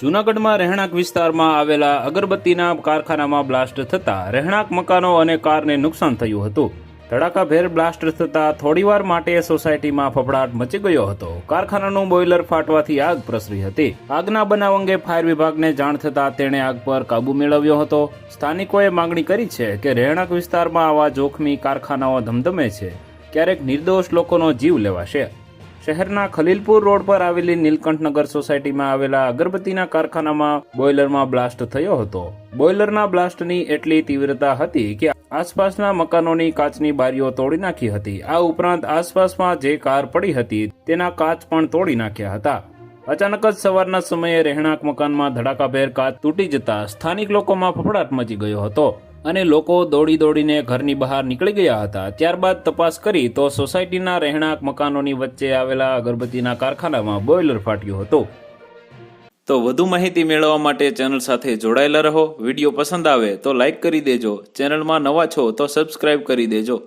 જૂનાગઢમાં રહેણાંક વિસ્તારમાં આવેલા અગરબત્તીના કારખાનામાં બ્લાસ્ટ થતા રહેણાંક મકાનો અને કારને નુકસાન થયું હતું. ધડાકાભેર બ્લાસ્ટ થતા થોડીવાર માટે સોસાયટીમાં ફફડાટ મચી ગયો હતો. કારખાનાનું બોઇલર ફાટવાથી આગ પ્રસરી હતી. આગના બનાવ અંગે ફાયર વિભાગને જાણ થતાં તેણે આગ પર કાબુ મેળવ્યો હતો. સ્થાનિકોએ માંગણી કરી છે કે રહેણાંક વિસ્તારમાં આવા જોખમી કારખાનાઓ ધમધમે છે. ક્યારેક નિર્દોષ લોકોનો જીવ લેવાશે. શહેરના ખલીલપુર રોડ પર આવેલી નીલકંઠનગર સોસાયટીમાં આવેલા અગરબત્તીના કારખાનામાં બોઇલરમાં બ્લાસ્ટ થયો હતો. બોઇલરના બ્લાસ્ટની એટલી તીવ્રતા હતી કે આસપાસના મકાનોની કાચની બારીઓ તોડી નાખી હતી. આ ઉપરાંત આસપાસમાં જે કાર પડી હતી તેના કાચ પણ તોડી નાખ્યા હતા. અચાનક જ સવારના સમયે રહેણાંક મકાનમાં ધડાકાભેર કાચ તૂટી જતા સ્થાનિક લોકોમાં ફફડાટ મચી ગયો હતો. અને લોકો દોડી દોડીને ઘરની બહાર નીકળી ગયા હતા. ત્યારબાદ તપાસ કરી તો સોસાયટીના રહેણાંક મકાનોની વચ્ચે આવેલા અગરબત્તીના કારખાનામાં બોઇલર ફાટ્યું હતું. તો વધુ માહિતી મેળવવા માટે ચેનલ સાથે જોડાયેલા રહો. વીડિયો પસંદ આવે તો લાઇક કરી દેજો. ચેનલમાં નવા છો તો સબસ્ક્રાઇબ કરી દેજો.